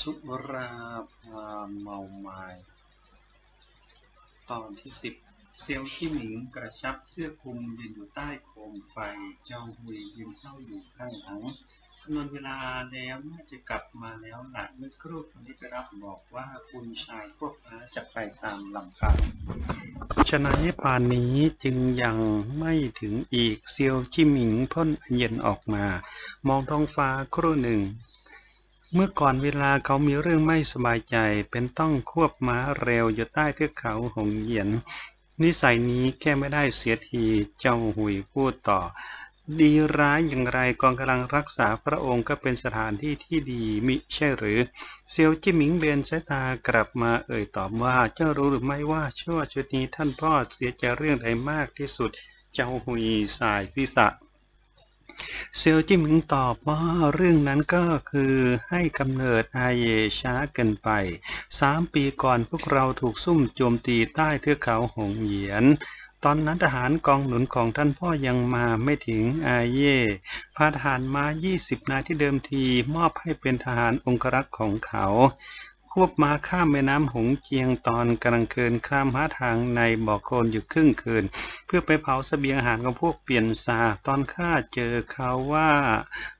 สุราพาเมาไม้ตอนที่สิบเซียวจี้หมิงกระชับเสื้อคลุมยืนอยู่ใต้โคมไฟ เจ้าหุยยืนเฝ้าอยู่ข้างหลังคำนวณเวลาแล้วน่าจะกลับมาแล้วหลักเมื่อครู่คนที่ไปรับบอกว่าคุณชายพวกม้าจะไปตามลำพังฉะนั้นป่านนี้จึงยังไม่ถึงอีกเซียวจี้หมิงพ่นเย็นออกมา มองท้องฟ้าครู่หนึ่ง เมื่อก่อนเวลาเขามีเรื่องไม่สบายใจ เป็นต้องควบม้าเร็วอยู่ใต้เทือกเขาหงเหยียน นิสัยนี้แก้ไม่ได้เสียทีเจ้าหุยพูดต่อ ดีร้ายอย่างไรกองกำลังรักษาพระองค์ก็เป็นสถานที่ที่ดีมิใช่หรือเซียวจิ้หมิงเบนสายตากลับมาเอ่ยตอบว่าเจ้ารู้หรือไม่ว่าชั่วชุดนี้ท่านพ่อเสียใจเรื่องใดมากที่สุด เจ้าหุยสายศีรษะ เซียวจิ้มิงตอบว่าเรื่องนั้นก็คือให้กำเนิดอาเยช้าเกินไปสามปีก่อนพวกเราถูกซุ่มโจมตีใต้เทือกเขาหงเหยียน ตอนนั้นทหารกองหนุนของท่านพ่อยังมาไม่ถึงอาเย่พาทหารมา 20 นายที่เดิมทีมอบให้เป็นทหารองครักษ์ของเขา ควบม้าข้ามแม่น้ำหงเจียงตอนกลางคืนข้ามหาทางในบ่อโคลนอยู่ครึ่งคืน เพื่อไปเผาเสบียงอาหารของพวกเปลี่ยนซาตอนข้าเจอเขาว่า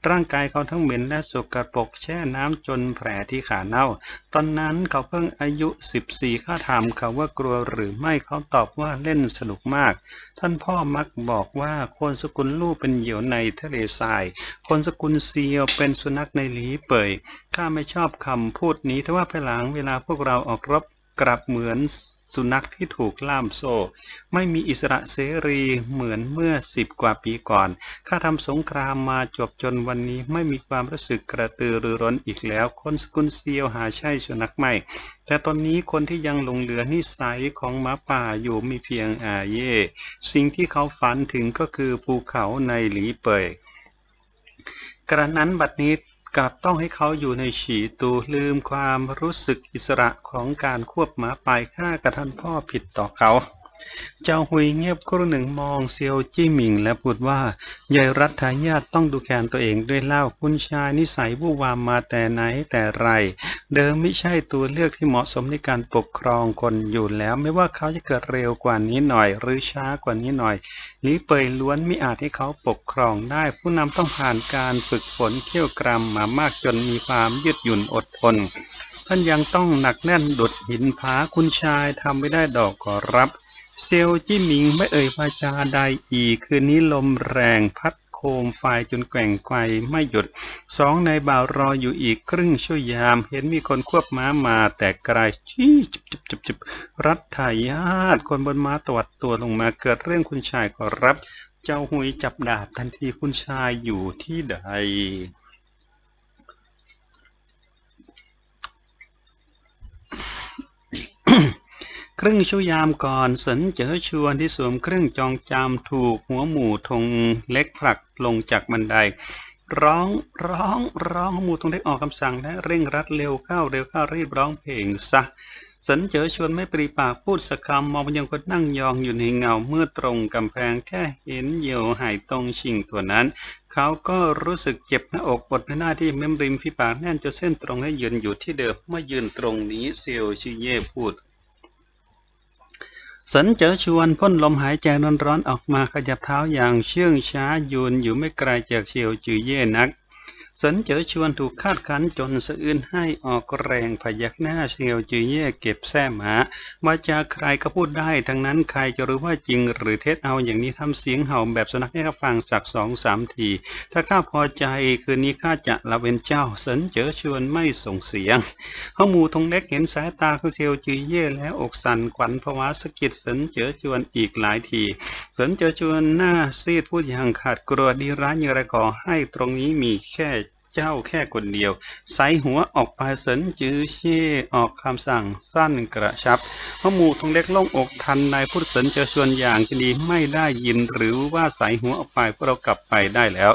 ร่างกายเขาทั้งเหม็นและสกปรกแช่น้ำจนแผลที่ขาเน่า ตอนนั้นเขาเพิ่งอายุ 14ข้าถามเขาว่ากลัวหรือไม่เขาตอบว่าเล่นสนุกมาก ท่านพ่อมักบอกว่าคนสกุลลู่เป็นเหยี่ยวในทะเลทราย คนสกุลเซียวเป็นสุนัขในหลีเป่ยข้าไม่ชอบคำพูดนี้แต่ว่าหลังเวลาพวกเราออกรบกลับเหมือนสุนัขที่ถูกล่ามโซ่ ไม่มีอิสระเสรีเหมือนเมื่อสิบกว่าปีก่อน ข้าทำสงครามมาจบจนวันนี้ไม่มีความรู้สึกกระตือรือร้นอีกแล้ว คนสกุลเซียวหาใช่สุนัขไม่ แต่ตอนนี้คนที่ยังหลงเหลือนิสัยของหมาป่าอยู่มีเพียงอาเย่ สิ่งที่เขาฝันถึงก็คือภูเขาในหลีเป่ยกระนั้นบัดนี้ กับต้องให้เขาอยู่ในฉีตูลืมความรู้สึกอิสระของการควบหม้ายฆ่ากระทันพ่อผิดต่อเขา เจ้าหุยเงียบครู่หนึ่งมองเซียวจี้หมิงและพูดว่า ยายรัฐทายาทต้องดูแคลนตัวเองด้วยเล่าคุณชายนิสัยวู่วามมาแต่ไหนแต่ไร เดิมไม่ใช่ตัวเลือกที่เหมาะสมในการปกครองคนอยู่แล้ว ไม่ว่าเขาจะเกิดเร็วกว่านี้หน่อย หรือช้ากว่านี้หน่อยหลีเปยล้วนไม่อาจให้เขาปกครองได้ ผู้นำต้องผ่านการฝึกฝนเขี่ยวกรำมามากจนมีความยืดหยุ่นอดทนท่านยังต้องหนักแน่นดุดหินผาคุณชายทำไม่ได้ดอกขอรับ เซลจี้หมิงไม่เอ่ยวาจาใดอีก คืนนี้ลมแรงพัดโคมไฟจนแกว่งไกวไม่หยุด สองในบ่าวรออยู่อีกครึ่งชั่วยาม เห็นมีคนควบม้ามาแต่ไกลชี้จิบจิบจิบจิบรัฐทายาทคนบนม้าตวัดตัวลงมาเกิดเรื่องคุณชายขอรับ เจ้าหุยจับดาบทันทีคุณชายอยู่ที่ใด ครึ่งชั่วยามก่อนสนเจอชวนที่สวมเครื่องจองจำถูกหัวหมูธงเล็กผลักลงจากบันได ร้องร้องร้องหมูธงเล็กออกคำสั่งและเร่งรัดเร็วเข้าเร็วเข้ารีบร้องเพลงซะสนเจอชวนไม่ปรีปากพูดสักคำมองไปยังคนนั่งยองอยู่ในเงาเมื่อตรงกำแพงแค่เห็นเหยี่ยวหายตรงชิงตัวนั้น เขาก็รู้สึกเจ็บหน้าอกอดไม่ได้ที่เม้มริมฝีปากแน่นจนเส้นตรงและยืนอยู่ที่เดิมเมื่อยืนตรงนี้เซียวชิเย่พูด สันเจอชวนพ่นลมหายใจร้อนๆออกมาขยับเท้าอย่างเชื่องช้ายืนอยู่ไม่ไกลจากเชียวจือเย่นัก สนเจอชวนถูกคาดคันจนสะอื้นให้ออกแรงพยักหน้าเชียวจือเย่เก็บแส้หมาว่าจะใครก็พูดได้ ทั้งนั้นใครจะรู้ว่าจริงหรือเท็จเอาอย่างนี้ทำเสียงเห่าแบบสุนัขให้เขาฟังสักสองสามที ถ้าข้าพอใจคืนนี้ข้าจะละเว้นเจ้าสนเจอชวนไม่ส่งเสียงข้ามูทงเล็กเห็นสายตาของเซียวจือเย่แล้วอกสั่นขวัญผวาสะกิดสนเจอจวนอีกหลายทีสนเจอจวนหน้าซีดพูดอย่างขาดกลัวดีร้ายอย่างไรขอให้ตรงนี้มีแค่ เจ้าแค่คนเดียว ใส่หัวออกไปสันจือเช่ออกคำสั่งสั้นกระชับข้าหมูทองเล็กล่องอกทันนายพูดสันจะชวนอย่างจะดีไม่ได้ยินหรือว่าใส่หัวออกไปพวกเรากลับไปได้แล้ว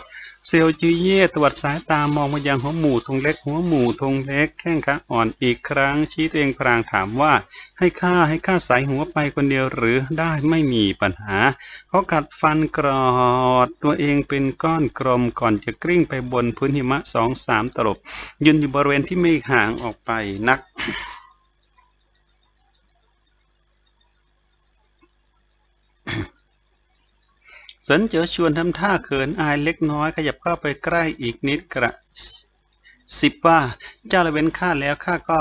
เซลจือเย่ตวัดสายตามองมายังหัวหมูทงเล็กหัวหมูทงเล็กแข้งขาอ่อนอีกครั้ง ชี้ตัวเองพรางถามว่า ให้ข้าให้ข้าใส่หัวไปคนเดียวหรือได้ไม่มีปัญหาเขากัดฟันกรอด ตัวเองเป็นก้อนกลมก่อนจะกลิ้งไปบนพื้นหิมะสองสามตลบยืนอยู่บริเวณที่ไม่ห่างออกไปนัก สินเจอชวนทำท่าเขินอายเล็กน้อยขยับเข้าไปใกล้อีกนิดกระสิบว่าเจ้าละเว้นข้าแล้วข้าก็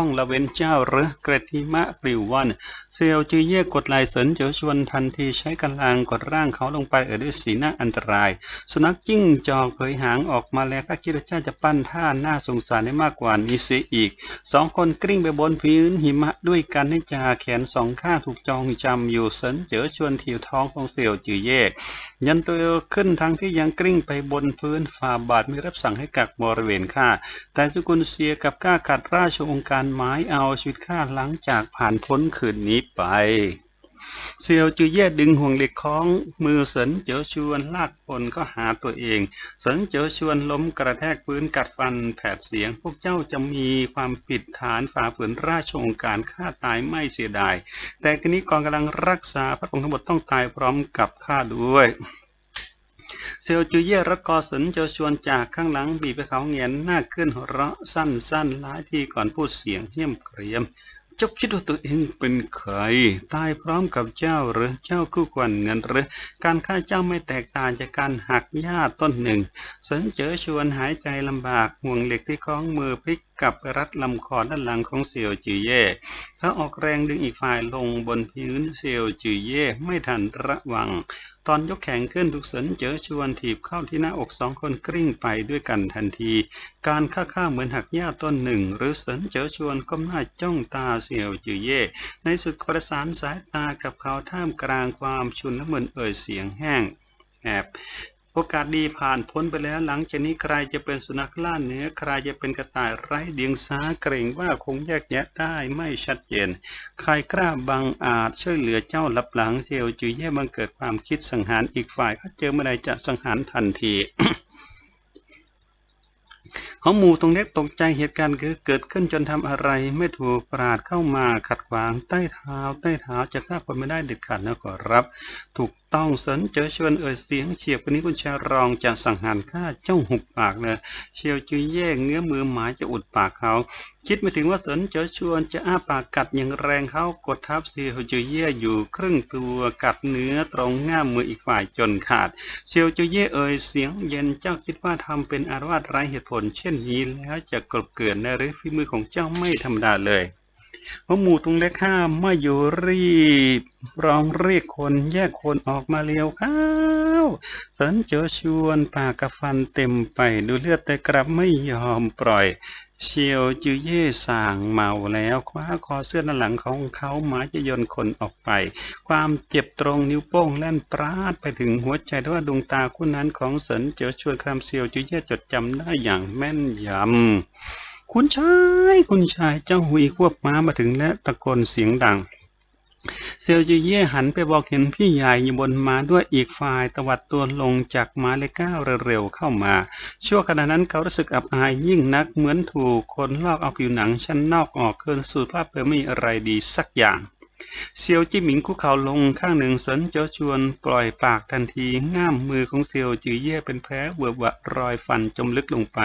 ต้องละเว้นเจ้าหรือเกระทิมะปลิววันเซียวจือเย่กดไหลเสินเจอชวนทันทีใช้กำลังกดร่างเขาลงไปเอ่ยด้วยสีหน้าอันตราย สุนัขจิ้งจอกเผยหางออกมาแล้วข้าคิดว่าเจ้าจะปั้นท่าหน้าสงสารได้มากกว่านี้เสียอีกสองคนกลิ้งไปบนพื้นหิมะด้วยกันให้จาแขนสองข้างถูกจองจำอยู่เสินเจอชวนถิวท้องของเซียวจือเย่ยันตัวขึ้นทั้งที่ยังกลิ้งไปบนพื้นฝ่าบาทไม่รับสั่งให้กักบริเวณข้าแต่สุกุลเสียกับก้าขัดราชองค์การหมายเอาชีวิตข้าหลังจากผ่านพ้นคืนนี้ไป เซียวจือเย่ดึงห่วงเหล็กของ มือเสินเจียวชวนลากคนก็หาตัวเอง เสินเจียวชวนล้มกระแทกพื้นกัดฟันแผดเสียง พวกเจ้าจะมีความผิดฐานฝ่าฝืนราชองการฆ่าตายไม่เสียดาย แต่กรณีกองกำลังรักษาพระองค์ทั้งหมดต้องตายพร้อมกับข้าด้วย เซียวจือเย่รักกอสนเจียวชวนจากข้างหลังบีบไปเขาเงียนหน้าขึ้นหัวเราะสั้นๆหลายทีก่อนพูดเสียงเหี้ยมเกรียมจ้าคิดว่าตัวเองเป็นใคร ตายพร้อมกับเจ้าหรือเจ้าคู่ควรเงินหรือ การฆ่าเจ้าไม่แตกต่างจากการหักหญ้าต้นหนึ่งสินเจอชวนหายใจลำบากห่วงเหล็กที่คล้องมือพลิกกับรัดลำคอด้านหลังของเซียวจือเย่เขาออกแรงดึงอีกฝ่ายลงบนพื้นเซียวจือเย่ไม่ทันระวัง ตอนยกแขนขึ้นทุกสนเจอชวนถีบเข้าที่หน้าอกสองคนกริ้งไปด้วยกันทันที การค่าข้าเหมือนหักหญ้าต้นหนึ่ง หรือสนเจอชวนก้มหน้าจ้องตาเสียวจือเย่ ในสุดประสานสายตากับเขาท่ามกลางความชุนละมุนเอ่ยเสียงแห้งแอบ โอกาสดีผ่านพ้นไปแล้วหลังจากนี้ใครจะเป็นสุนัขล่าเนื้อใครจะเป็นกระต่ายไร้เดียงสาเกรงว่าคงแยกแยะได้ไม่ชัดเจน ใครกล้าบังอาจช่วยเหลือเจ้าลับหลังเซลจือเย่บังเกิดความคิดสังหารอีกฝ่ายเขาเจอเมื่อใดจะสังหารทันที เขาหมู่ตรงเล็กตกใจเหตุการณ์คือเกิดขึ้นจนทำอะไร ไม่ถูกปราดเข้ามาขัดขวางใต้เท้า ใต้เท้าจะฆ่าคนไม่ได้เด็ดขาดนะขอรับ ถูกต้องสนเจอชวนเอ่ยเสียงเฉียบวันนี้คุณชายรองจะสังหารฆ่าเจ้าหุบปากเลยเชียวจุยแย่งเงื้อมือหมายจะอุดปากเขา คิดไม่ถึงว่าสนเจอชวนจะอ้าปากกัดอย่างแรงเขากดทับเซียวจุยแย่อยู่ครึ่งตัวกัดเนื้อตรงง่ามมืออีกฝ่ายจนขาดเซียวจุยเย่เอ่ยเสียงเย็นเจ้าคิดว่าทำเป็นอารวาสไร้เหตุผล เช่นนี้แล้วจะกลบเกลื่อนในหรือฝีมือของเจ้าไม่ธรรมดาเลยพราะหมู่ตรงเล็กห้ามไม่อยู่รีบร้องเรียกคนแยกคนออกมาเลี้ยวข้าวสันเจอชวนปากกับฟันเต็มไปดูเลือดแต่กลับไม่ยอมปล่อย เชียวจือเย่ส่างเมาแล้ว คว้าคอเสื้อด้านหลังของเขาหมายจะโยนคนออกไป ความเจ็บตรงนิ้วโป้งแล่นปราดไปถึงหัวใจทว่าดวงตาคู่นั้นของเสินเจอชวนคำเซียวจือเย่จดจำได้อย่างแม่นยำคุณชาย คุณชายเจ้าหุยควบม้ามาถึงและตะโกนเสียงดัง เซลจีเย่หันไปบอกเห็นพี่ใหญ่อยู่บนม้าด้วยอีกฝ่ายตวัดตัวลงจากม้าเล็ก้าวเร็วๆเข้ามา ชั่วขณะนั้นเขารู้สึกอับอายยิ่งนักเหมือนถูกคนลอกเอาผิวหนังชั้นนอกออกเกินสู่ภาพเพื่อไม่มีอะไรดีสักอย่าง เซียวจิ้หมิงคุกเข่าลงข้างหนึ่งสนเจ้าชวนปล่อยปากทันทีง่ามมือของเซียวจือเย่เป็นแผลเวอะวะรอยฟันจมลึกลงไป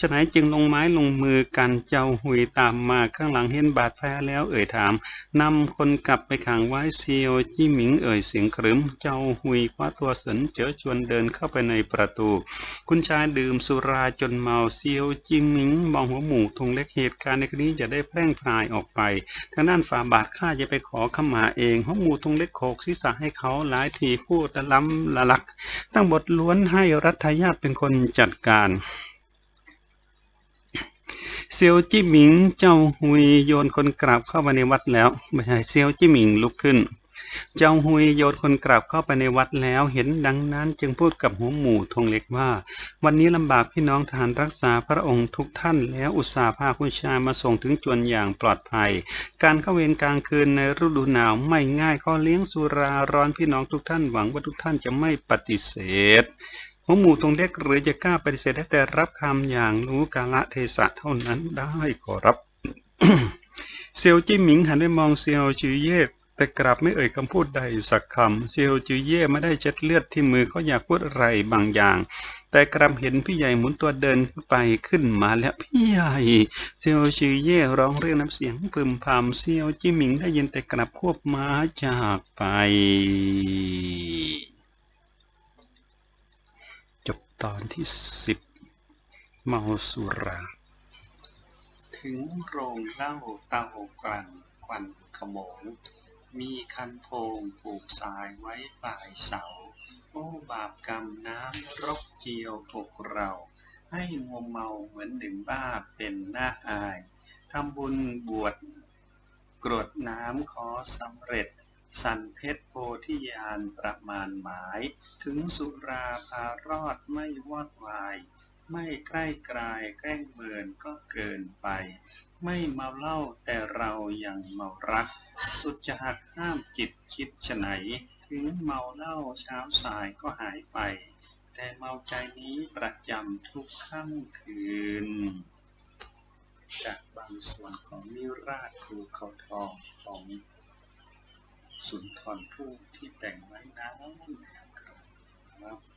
ฉะนั้นจึงลงไม้ลงมือกันเจ้าหุยตามมาข้างหลังเห็นบาดแผลแล้วเอ่ยถามนำคนกลับไปขังไว้เซียวจิ้หมิงเอ่ยเสียงครึ้มเจ้าหุยคว้าตัวสนเจ้าชวนเดินเข้าไปในประตู คุณชายดื่มสุราจนเมาเซียวจิ้หมิงมองหัวหมูทงเล็กเหตุการณ์ในครั้นี้จะได้แพร่งพรายออกไป ทางด้านฝ่าบาทข้าจะไปขอขมาเองห้องมูทงเล็กโขกศีรษะให้เขาหลายทีพูดละล้ำละลัก ตั้งบทล้วนให้รัฐญาติเป็นคนจัดการเซียวจี้หมิงเจ้าหุยโยนคนกราบเข้ามาในวัดแล้วไม่ใช่เซียวจี้หมิงลุกขึ้น เจ้าหุยโยนคนกราบเข้าไปในวัดแล้วเห็นดังนั้นจึงพูดกับหัวหมู่ทงเล็กว่า วันนี้ลำบากพี่น้องทหารรักษาพระองค์ทุกท่านแล้วอุตส่าห์พาคุณชายมาส่งถึงจวนอย่างปลอดภัย การเข้าเวรกลางคืนในฤดูหนาวไม่ง่ายข้อเลี้ยงสุราร้อนพี่น้องทุกท่านหวังว่าทุกท่านจะไม่ปฏิเสธหัวหมูตรงเล็กหรือจะกล้าปฏิเสธได้แต่รับคำอย่างรู้กาละเทศะเท่านั้นได้ขอรับ เซียวจิ้หมิงหันไปมองเซียวจือเย่ แต่กลับไม่เอ่ยคำพูดใดสักคำเซียวจือเย่ไม่ได้เช็ดเลือดที่มือเขาอยากพูดอะไรบางอย่าง แต่กลับเห็นพี่ใหญ่หมุนตัวเดินไปขึ้นมาแล้วพี่ใหญ่เซียวจือเย่ร้องเรียกน้ำเสียงพึมพำเซียวจิมหมิงได้ยินแต่กลับควบม้าจากไปจบตอนที่สิบเมาสุรา ถึงโรงเล้าเตากลั่นควันขโมง มีคันโพงผูกสายไว้ปลายเสา โอ้บาปกรรมน้ำรกเจียวพวกเรา ให้มัวเมาเหมือนหนึ่งบ้าเป็นหน้าอาย ทำบุญบวชกรวดน้ำขอสำเร็จ สันเพชรโพธิญาณประมาณหมาย ถึงสุราพารอดไม่วอดวาย ไม่ใกล้กลายแกล้งเมินก็เกินไป ไม่เมาเหล้าแต่เรายังเมารัก สุดจะหักห้ามจิตคิดฉะไหน ถึงเมาเหล้าเช้าสายก็หายไป แต่เมาใจนี้ประจำทุกค่ำคืน จากบางส่วนของนิราชภูเขาทองของสุนทรภู่ที่แต่งไว้นานแล้วครับ